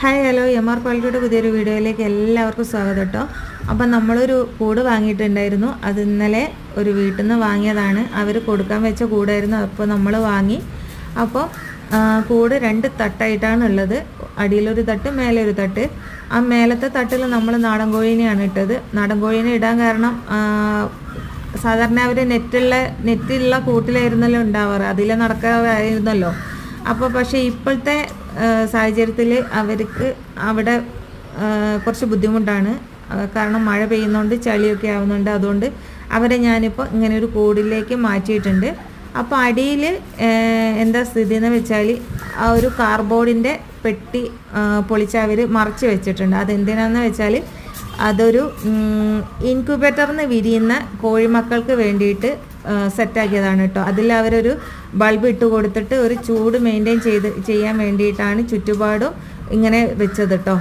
Hi hello. M R ക്വാളിറ്റിയുടെ പുതിയൊരു വീഡിയോയിലേക്ക് എല്ലാവർക്കും സ്വാഗതം കേട്ടോ. അപ്പം നമ്മളൊരു കൂട് വാങ്ങിയിട്ടുണ്ടായിരുന്നു. അത് ഇന്നലെ ഒരു വീട്ടിൽ നിന്ന് വാങ്ങിയതാണ്. അവർ കൊടുക്കാൻ വെച്ച കൂടായിരുന്നു. അപ്പോൾ നമ്മൾ വാങ്ങി. അപ്പോൾ കൂട് രണ്ട് തട്ടായിട്ടാണ് ഉള്ളത്. അടിയിലൊരു തട്ട് മേലെ ഒരു തട്ട്. ആ മേലത്തെ തട്ടിൽ നമ്മൾ നാടൻ കോഴീനെയാണ് ഇട്ടത്. നാടൻ കോഴീനെ ഇടാൻ കാരണം സാധാരണ അവർ നെറ്റുള്ള നെറ്റുള്ള കൂട്ടിലായിരുന്നല്ലോ ഉണ്ടാവാറ്. അതിലെ നടക്കാറായിരുന്നല്ലോ. അപ്പോൾ പക്ഷേ ഇപ്പോഴത്തെ സാഹചര്യത്തിൽ അവർക്ക് അവിടെ കുറച്ച് ബുദ്ധിമുട്ടാണ്. കാരണം മഴ പെയ്യുന്നതുകൊണ്ട് ചളിയൊക്കെ ആവുന്നുണ്ട്. അതുകൊണ്ട് അവരെ ഞാനിപ്പോൾ ഇങ്ങനെ ഒരു കൂടിലേക്ക് മാറ്റിയിട്ടുണ്ട്. അപ്പോൾ അടിയിൽ എന്താ സ്ഥിതി എന്ന് വെച്ചാൽ ആ ഒരു കാർബോർഡിന്റെ പെട്ടി പൊളിച്ച് അവർ മറച്ച് വെച്ചിട്ടുണ്ട്. അതെന്തിനാന്ന് വെച്ചാൽ അതൊരു ഇൻക്യുബേറ്ററിന്ന് വിരിയുന്ന കോഴിമക്കൾക്ക് വേണ്ടിയിട്ട് സെറ്റാക്കിയതാണ് കേട്ടോ. അതിൽ അവരൊരു ബൾബ് ഇട്ട് കൊടുത്തിട്ട് ഒരു ചൂട് മെയിന്റെയിൻ ചെയ്ത് ചെയ്യാൻ വേണ്ടിയിട്ടാണ് ചുറ്റുപാടും ഇങ്ങനെ വെച്ചത് കേട്ടോ.